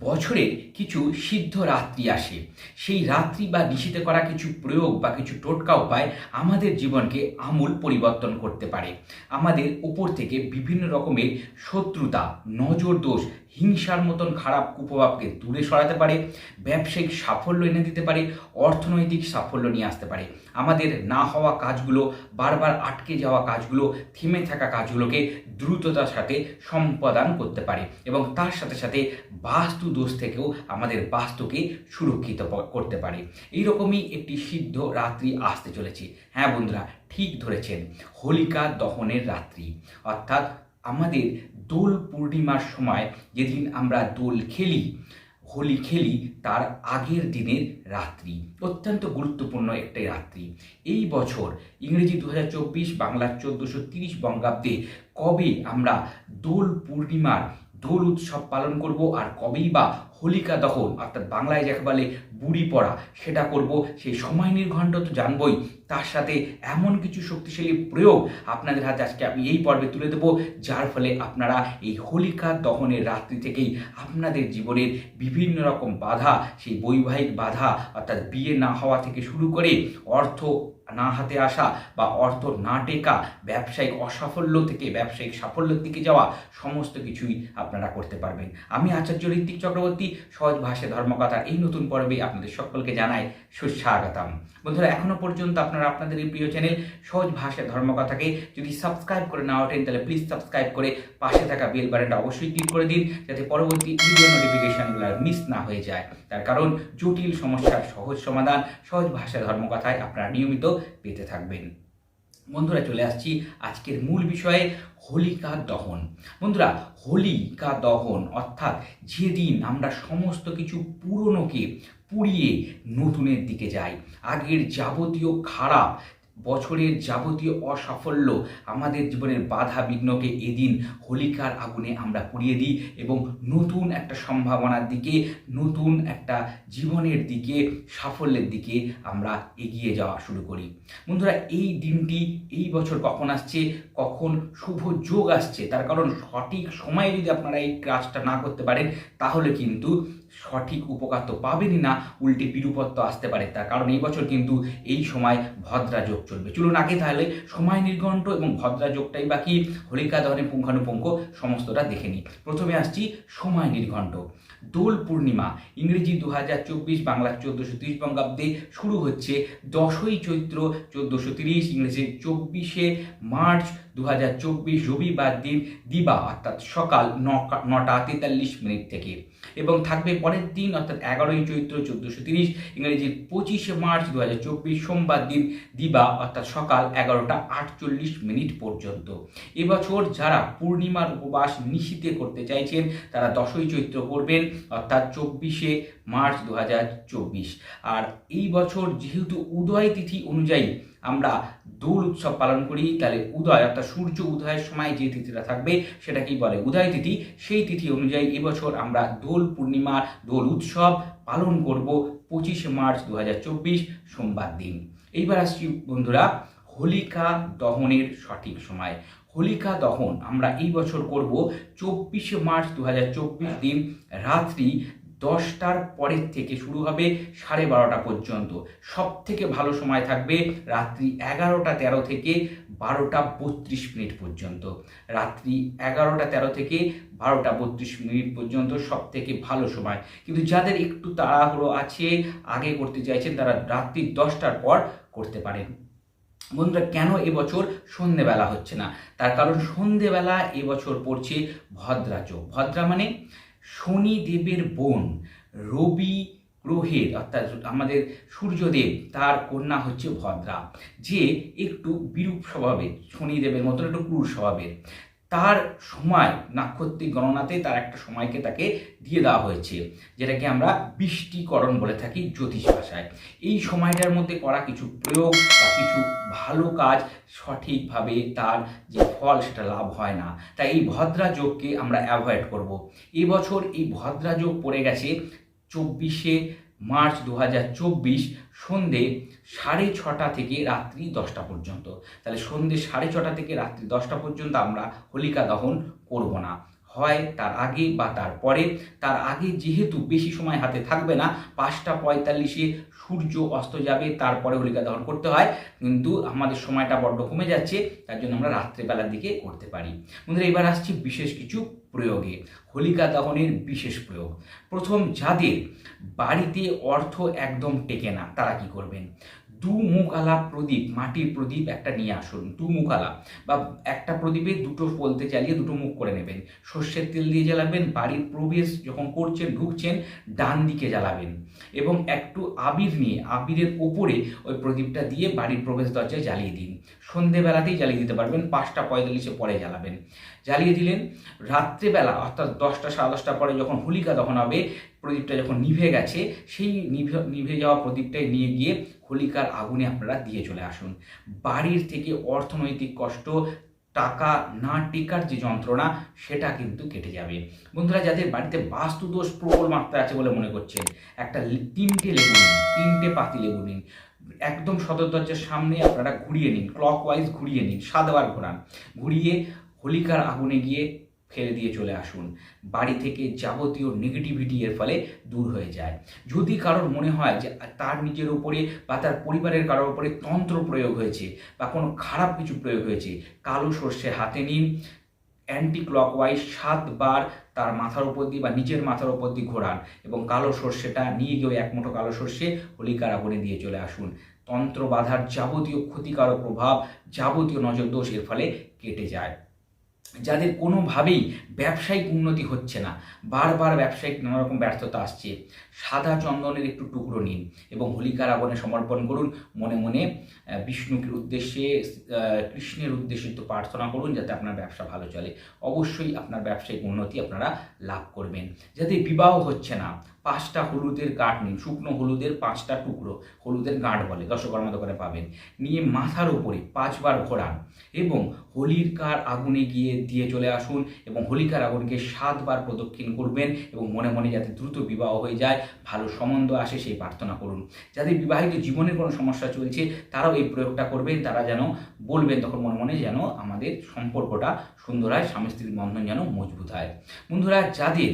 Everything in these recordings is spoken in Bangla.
বছরের কিছু সিদ্ধ রাত্রি আসে। সেই রাত্রি বা নিশীতে করা কিছু প্রয়োগ বা কিছু টোটকা উপায় আমাদের জীবনকে আমূল পরিবর্তন করতে পারে। আমাদের উপর থেকে বিভিন্ন রকমের শত্রুতা নজর দোষ হিংসার মতন খারাপ কুপ্রভাবকে দূরে সরাতে পারে, ব্যবসায়িক সাফল্য এনে দিতে পারে, অর্থনৈতিক সাফল্য নিয়ে আসতে পারে। আমাদের না হওয়া কাজগুলো, বারবার আটকে যাওয়া কাজগুলো, থেমে থাকা কাজগুলোকে দ্রুততার সাথে সম্পাদন করতে পারে এবং তার সাথে সাথে বাস্তু দোষ থেকেও আমাদের বাস্তুকে সুরক্ষিত করতে পারে। এইরকমই একটি সিদ্ধ রাত্রি আসতে চলেছে। হ্যাঁ বন্ধুরা, ঠিক ধরেছেন, হোলিকা দহনের রাত্রি। অর্থাৎ আমাদের দোল পূর্ণিমার সময় যেদিন আমরা দোল খেলি, হোলি খেলি, তার আগের দিনের রাত্রি। অত্যন্ত গুরুত্বপূর্ণ একটি রাত্রি। এই বছর ইংরেজি দু হাজার চব্বিশ, বাংলার চোদ্দোশো তিরিশ বঙ্গাব্দে কবে আমরা দোল পূর্ণিমার দোল উৎসব পালন করব আর কবেই বা হোলিকা দহন, অর্থাৎ বাংলায় যাকে বলে বুড়ি পড়া, সেটা করব। সেই সময় নির্ঘণ্ট তো জানবই। তার সাথে এমন কিছু শক্তিশালী প্রয়োগ আপনাদের হাতে আজকে আমি এই পর্বে তুলে দেবো, যার ফলে আপনারা এই হোলিকা দহনের রাত্রি থেকেই আপনাদের জীবনের বিভিন্ন রকম বাধা, সেই বৈবাহিক বাধা, অর্থাৎ বিয়ে না হওয়া থেকে শুরু করে অর্থ না হাতে আসা বা অর্থ না টেকা, ব্যবসায়িক অসাফল্য থেকে, ব্যবসায়িক সাফল্যের দিকে যাওয়া, সমস্ত কিছুই আপনারা করতে পারবেন। আমি আচার্য ঋত্বিক চক্রবর্তী, সহজ ভাষায় ধর্মকথা এই নতুন পর্বে আপনাদের সকলকে জানাই সুস্বাগতম। বন্ধুরা, এখনও পর্যন্ত আপনারা আপনাদের এই প্রিয় চ্যানেল সহজ ভাষায় ধর্মকথাকে যদি সাবস্ক্রাইব করে না ওঠেন, তাহলে প্লিজ সাবস্ক্রাইব করে পাশে থাকা বেল বাটনটা অবশ্যই ক্লিক করে দিন, যাতে পরবর্তী ভিডিও নোটিফিকেশনগুলো মিস না হয়ে যায়। তার কারণ, জটিল সমস্যার সহজ সমাধান সহজ ভাষায় ধর্মকথায় আপনারা নিয়মিত পেতে থাকবেন। বন্ধুরা, চলে আসছি আজকের মূল বিষয়ে, হোলিকা দহন। বন্ধুরা, হোলিকা দহন অর্থাৎ যেদিন আমরা সমস্ত কিছু পুরনোকে পুড়িয়ে নতুনের দিকে যাই, আগের যাবতীয় খারাপ বছরের যাবতীয় অসাফল্য আমাদের জীবনের বাধা বিঘ্নকে এদিন হোলিকার আগুনে আমরা পুড়িয়ে দিই এবং নতুন একটা সম্ভাবনার দিকে, নতুন একটা জীবনের দিকে, সাফল্যের দিকে আমরা এগিয়ে যাওয়া শুরু করি। বন্ধুরা, এই দিনটি, এই বছর কখন আসছে, কখন শুভ যোগ আসছে, তার কারণ সঠিক সময়ে যদি আপনারা এই কাজটা না করতে পারেন, তাহলে কিন্তু সঠিক উপকার তো পাবেনই না, উল্টে বিরূপত্ব আসতে পারে তার। কারণ এই বছর কিন্তু এই সময় ভদ্রা যোগ চলবে। চলুন আগে তাহলে সময় নির্ঘণ্ট এবং ভদ্রা যোগটাই বাকি, হোলিকা, দহনে পুঙ্খানুপুঙ্খ সমস্তটা দেখে নিই। প্রথমে আসছি সময় নির্ঘণ্ট। দোল পূর্ণিমা, ইংরেজি দু হাজার চব্বিশ বাংলা চোদ্দোশো তিরিশ বঙ্গাব্দে শুরু হচ্ছে দশই চৈত্র চোদ্দোশো তিরিশ, ইংরেজি চব্বিশে মার্চ দু হাজার চব্বিশ রবিবার দিন, দিবা, অর্থাৎ সকাল নটা তেতাল্লিশ মিনিট থেকে। এবং থাকবে পরের দিন অর্থাৎ এগারোই চৈত্র চোদ্দোশো তিরিশ ইংরেজির পঁচিশে মার্চ দু হাজার চব্বিশ, সোমবার দিন দিবা, অর্থাৎ সকাল এগারোটা আটচল্লিশ মিনিট পর্যন্ত। এবছর যারা পূর্ণিমার উপবাস নিশীতে করতে চাইছেন, তারা দশই চৈত্র করবেন, অর্থাৎ চব্বিশে মার্চ দু হাজার চব্বিশ। আর এই বছর যেহেতু উদয় তিথি অনুযায়ী আমরা দোল উৎসব পালন করি, তাহলে উদয় অর্থাৎ সূর্য উদয়ের সময় যে তিথিটা থাকবে সেটাকেই বলে উদয় তিথি। সেই তিথি অনুযায়ী এবছর আমরা দোল পূর্ণিমা দোল উৎসব পালন করব পঁচিশে মার্চ দু হাজার চব্বিশ, সোমবার দিন। এইবার আসছি বন্ধুরা হোলিকা দহনের সঠিক সময়। হোলিকা দহন আমরা এই বছর করব চব্বিশে মার্চ দু হাজার চব্বিশ দিন রাত্রি দশটার পরের থেকে শুরু হবে সাড়ে বারোটা পর্যন্ত। সব থেকে ভালো সময় থাকবে রাত্রি এগারোটা তেরো থেকে বারোটা বত্রিশ মিনিট পর্যন্ত। রাত্রি এগারোটা তেরো থেকে বারোটা বত্রিশ মিনিট পর্যন্ত সব থেকে ভালো সময়। কিন্তু যাদের একটু তাড়াহুড়ো আছে, আগে করতে চাইছেন, তারা রাত্রি দশটার পর করতে পারেন। বন্ধুরা, কেন এবছর সন্ধেবেলা হচ্ছে না? তার কারণ সন্ধেবেলা এবছর পড়ছে ভদ্রা চোখ ভদ্রা মানে শনি দেবের বোন রবি গ্রহের, অর্থাৎ আমাদের সূর্যদেব, তার কন্যা হচ্ছে ভদ্রা, যে একটু বিরূপ স্বভাবের শনিদেবের মতন একটু ক্রূর স্বভাবের। তার সময়, নাক্ষত্রিক গণনাতে তার একটা সময়কে তাকে দিয়ে দেওয়া হয়েছে, যেটাকে আমরা বৃষ্টিকরণ বলে থাকি জ্যোতিষ ভাষায়। এই সময়টার মধ্যে করা কিছু প্রয়োগ বা কিছু ভালো কাজ সঠিকভাবে তার যে ফল সেটা লাভ হয় না। তাই এই ভদ্রা যোগকে আমরা অ্যাভয়েড করব। এবছর এই ভদ্রা যোগ পড়ে গেছে চব্বিশে মার্চ দু হাজার চব্বিশ সন্ধে সাড়ে ছটা থেকে রাত্রি দশটা পর্যন্ত। তাহলে সন্ধে সাড়ে ছটা থেকে রাত্রি দশটা পর্যন্ত আমরা হোলিকা দহন করব না। হয় তার আগে বা তারপরে তার আগে যেহেতু বেশি সময় হাতে থাকবে না, পাঁচটা পঁয়তাল্লিশে সূর্য অস্ত যাবে, তারপরে হোলিকা দহন করতে হয়। কিন্তু আমাদের সময়টা বড্ড কমে যাচ্ছে, তার জন্য আমরা রাত্রেবেলার দিকে করতে পারি। বন্ধুরা, এবার আসছি বিশেষ কিছু প্রয়োগে। হোলিকা দহনের বিশেষ প্রয়োগ। প্রথম যাদের বাড়িতে অর্থ একদম টেকে না, তারা কি করবেন? দু মুখালা প্রদীপ, মাটির প্রদীপ একটা নিয়ে আসুন দু মুখালা বা একটা প্রদীপে দুটো বলতে চালিয়ে দুটো মুখ করে নেবেন। সর্ষের তেল দিয়ে জ্বালাবেন, বাড়ির প্রবেশ যখন করছেন, ঢুকছেন, ডান দিকে জ্বালাবেন। এবং একটু আবির নিয়ে, আবিরের ওপরে ওই প্রদীপটা দিয়ে বাড়ির প্রবেশ দরজায় জ্বালিয়ে দিন। সন্ধেবেলাতেই জ্বালিয়ে দিতে পারবেন, পাঁচটা পঁয়তাল্লিশে পরে জ্বালাবেন। জ্বালিয়ে দিলেন, রাত্রেবেলা অর্থাৎ দশটা সাড়ে দশটা পরে যখন হোলিকা তখন হবে, প্রদীপটা যখন নিভে গেছে, সেই নিভে নিভে যাওয়া প্রদীপটাই নিয়ে গিয়ে হোলিকার আগুনে আপনারা দিয়ে চলে আসুন। বাড়ির থেকে অর্থনৈতিক কষ্ট, টাকা না টেকার যে যন্ত্রণা, সেটা কিন্তু কেটে যাবে। বন্ধুরা, যাদের বাড়িতে বাস্তুদোষ প্রবল মাত্রা আছে বলে মনে করছেন একটা তিনটে লেবু নিন, তিনটে পাতি লেবু নিন। একদম সদর দরজার সামনে আপনারা ঘুরিয়ে নিন ক্লক ওয়াইজ ঘুরিয়ে নিন, সাতবার ঘোরান। ঘুরিয়ে হোলিকার আগুনে গিয়ে ফেলে দিয়ে চলে আসুন। বাড়ি থেকে যাবতীয় নেগেটিভিটি এর ফলে দূর হয়ে যায়। যদি কারোর মনে হয় যে তার নিজের উপরে বা তার পরিবারের কারোর উপরে তন্ত্র প্রয়োগ হয়েছে বা কোনো খারাপ কিছু প্রয়োগ হয়েছে, কালো সর্ষে হাতে নিন। অ্যান্টি ক্লকওয়াইজ সাতবার তার মাথার উপর দিয়ে বা নিজের মাথার উপর দিয়ে ঘোরান এবং কালো সর্ষেটা নিয়ে গিয়ে এক মুঠো কালো সর্ষে হোলিকার আগুনে দিয়ে চলে আসুন। তন্ত্র বাধার যাবতীয় ক্ষতিকারক প্রভাব, যাবতীয় নজর দোষ এর ফলে কেটে যায়। যাদের কোনোভাবেই ব্যবসায়িক উন্নতি হচ্ছে না বারবার ব্যবসায়িক নানা রকম ব্যর্থতা আসছে। সাদা চন্দনের একটু টুকরো নিন এবং হোলিকার আগুনে সমর্পণ করুন। মনে মনে বিষ্ণুকে উদ্দেশ্যে কৃষ্ণের উদ্দেশ্যে একটু প্রার্থনা করুন যাতে আপনার ব্যবসা ভালো চলে। অবশ্যই আপনার ব্যবসায়িক উন্নতি আপনারা লাভ করবেন। যাতে বিবাহ হচ্ছে না, পাঁচটা হলুদের গাঁট নিন, শুকনো হলুদের পাঁচটা টুকরো, হলুদের গাঁট বলে দশকর্মা দোকানে পাবেন। নিয়ে মাথার উপরে পাঁচবার ঘোরান এবং হোলির কার আগুনে গিয়ে দিয়ে চলে আসুন এবং হোলিকার আগুনকে সাতবার প্রদক্ষিণ করবেন এবং মনে মনে যাতে দ্রুত বিবাহ হয়ে যায়। ভালো সম্বন্ধ আসে, সেই প্রার্থনা করুন। যাদের বিবাহিত জীবনের কোনো সমস্যা চলছে, তারাও এই প্রয়োগটা করবেন, তারা যেন বলবেন তখন মনে মনে যেন আমাদের সম্পর্কটা সুন্দর হয়, স্বামী স্ত্রীর বন্ধন যেন মজবুত হয়। বন্ধুরা, যাদের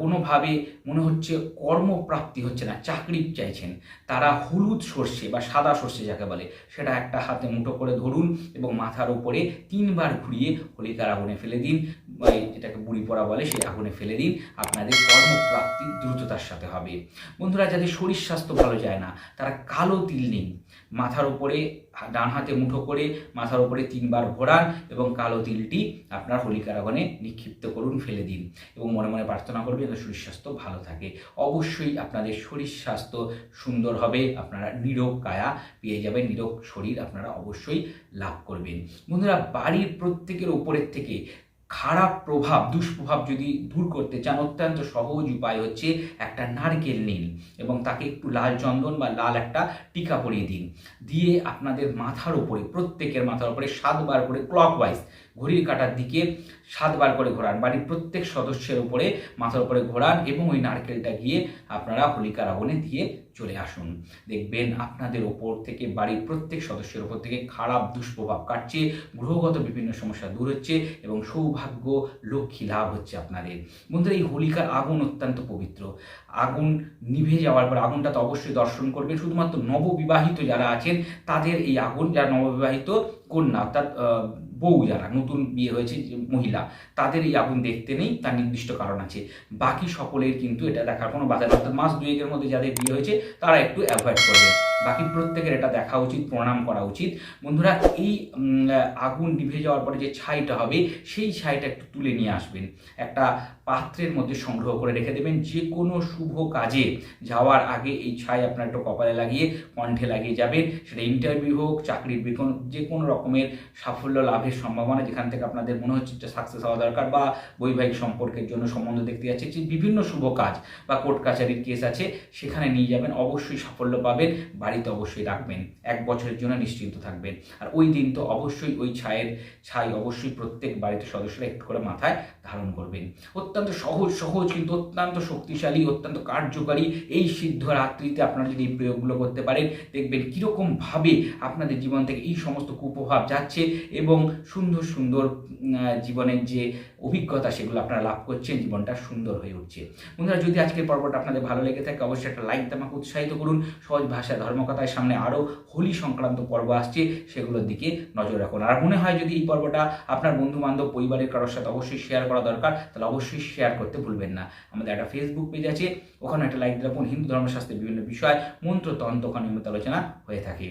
কোনোভাবে মনে হচ্ছে কর্মপ্রাপ্তি হচ্ছে না, চাকরি চাইছেন, তারা হলুদ সর্ষে বা সাদা সর্ষে যাকে বলে, সেটা একটা হাতে মুঠো করে ধরুন এবং মাথার উপরে তিনবার ঘুরিয়ে হোলিকার আগুনে ফেলে দিন, বা এই যেটাকে বুড়ি পড়া বলে, সেই আগুনে ফেলে দিন। আপনাদের কর্মপ্রাপ্তি দ্রুততার সাথে। হবে। বন্ধুরা, যাদের শরীর স্বাস্থ্য ভালো যায় না, তারা কালো তিল নিন। মাথার উপরে হা- ডান হাতে মুঠো করে মাথার উপরে তিনবার ঘোরান এবং কালো তিলটি আপনার হোলিকার আগুনে নিক্ষিপ্ত করুন, ফেলে দিন এবং মনে মনে প্রার্থনা করবেন যাতে শরীর স্বাস্থ্য ভালো থাকে। অবশ্যই আপনাদের শরীর স্বাস্থ্য সুন্দর হবে, আপনারা নিরোগ কায়া পেয়ে যাবেন, নিরোগ শরীর আপনারা অবশ্যই লাভ করবেন। বন্ধুরা, বাড়ির প্রত্যেকের উপরের থেকে খারাপ প্রভাব, দুষ্প্রভাব যদি দূর করতে চান, অত্যন্ত সহজ উপায় হচ্ছে একটা নারকেল নিন এবং তাকে একটু লাল চন্দন বা লাল একটা টিকা পরিয়ে দিন। দিয়ে আপনাদের মাথার উপরে, প্রত্যেকের মাথার উপরে সাতবার করে ক্লকওয়াইজ ঘড়ির কাটার দিকে সাতবার করে ঘোরান। বাড়ির প্রত্যেক সদস্যের উপরে মাথার উপরে ঘোরান এবং ওই নারকেলটা গিয়ে আপনারা হোলিকার আগুনে দিয়ে চলে আসুন। দেখবেন আপনাদের ওপর থেকে, বাড়ির প্রত্যেক সদস্যের ওপর থেকে খারাপ দুষ্প্রভাব কাটছে, গ্রহগত বিভিন্ন সমস্যা দূর হচ্ছে এবং সৌভাগ্য, লক্ষ্মী লাভ হচ্ছে আপনাদের। বন্ধুরা, এই হোলিকার আগুন অত্যন্ত পবিত্র। আগুন নিভে যাওয়ার পর আগুনটা তো অবশ্যই দর্শন করবে শুধুমাত্র নববিবাহিত যারা আছেন, তাদের এই আগুন, যারা নববিবাহিত কন্যা অর্থাৎ বউ যারা, নতুন বিয়ে হয়েছে মহিলা তাদের এই আগুন দেখতে নেই, তার নির্দিষ্ট কারণ আছে। বাকি সকলের কিন্তু এটা দেখার কোনো বাধা অর্থাৎ মাস দুয়েকের মধ্যে যাদের বিয়ে হয়েছে, তারা একটু অ্যাভয়েড করবে। বাকি প্রত্যেকের এটা দেখা উচিত, প্রণাম করা উচিত। বন্ধুরা, এই আগুন নিভে যাওয়ার পরে যে ছাইটা হবে, সেই ছাইটা একটু তুলে নিয়ে আসবেন। একটা পাত্রের মধ্যে সংগ্রহ করে রেখে দেবেন। যে কোনো শুভ কাজে যাওয়ার আগে এই ছাই আপনার একটু কপালে লাগিয়ে, কণ্ঠে লাগিয়ে যাবেন। সেটা ইন্টারভিউ হোক, চাকরির বিকন যে কোনো রকমের সাফল্য, লাভের সম্ভাবনা যেখান থেকে আপনাদের মনে হচ্ছে যে সাকসেস হওয়া দরকার বা বৈবাহিক সম্পর্কের জন্য সম্বন্ধ দেখতে যাচ্ছে যে বিভিন্ন শুভ কাজ বা কোর্ট কাছারির কেস আছে, সেখানে নিয়ে যাবেন। অবশ্যই সাফল্য পাবেন। বাড়িতে অবশ্যই রাখবেন। এক বছরের জন্য নিশ্চিন্ত থাকবেন। আর ওই দিন তো অবশ্যই ওই ছায়ের ছাই অবশ্যই প্রত্যেক বাড়িতে সদস্যরা একটু করে মাথায় ধারণ করবেন। অত্যন্ত সহজ সহজ কিন্তু অত্যন্ত শক্তিশালী, অত্যন্ত কার্যকারী এই সিদ্ধ রাত্রিতে আপনারা যদি এই প্রয়োগগুলো করতে পারেন, দেখবেন কীরকমভাবে আপনাদের জীবন থেকে এই সমস্ত কুপ্রভাব যাচ্ছে এবং সুন্দর সুন্দর জীবনের যে অভিজ্ঞতা সেগুলো আপনারা লাভ করছেন, জীবনটা সুন্দর হয়ে উঠছে। বন্ধুরা, যদি আজকের পর্বটা আপনাদের ভালো লেগে থাকে, অবশ্যই একটা লাইক আমাকে উৎসাহিত করুন। সহজ ভাষা ভাষায় ধর্মকথায় সামনে আরও হোলি সংক্রান্ত পর্ব আসছে, সেগুলোর দিকে নজর রাখুন। আর মনে হয় যদি এই পর্বটা আপনার বন্ধু বান্ধব পরিবারের কারোর সাথে অবশ্যই শেয়ার করা দরকার, তাহলে অবশ্যই শেয়ার করতে ভুলবেন না। আমাদের একটা ফেসবুক পেজ আছে, ওখানে একটা লাইক রাখুন। হিন্দু ধর্মশাস্ত্রের বিভিন্ন বিষয়, মন্ত্র, তন্ত্র ওখানে নিয়মিত আলোচনা হয়ে থাকে।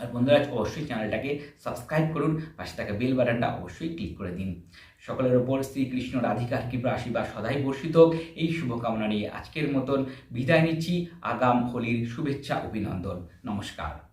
আর বন্ধুরা, অবশ্যই চ্যানেলটাকে সাবস্ক্রাইব করুন, পাশে থাকা বেল বাটনটা অবশ্যই ক্লিক করে দিন। সকলের ওপর শ্রীকৃষ্ণ রাধিকার কৃপা আশীর্বাদ সদাই বর্ষিত। হোক, এই শুভকামনা নিয়ে আজকের মতন বিদায় নিচ্ছি। আগাম হোলির শুভেচ্ছা অভিনন্দন। নমস্কার।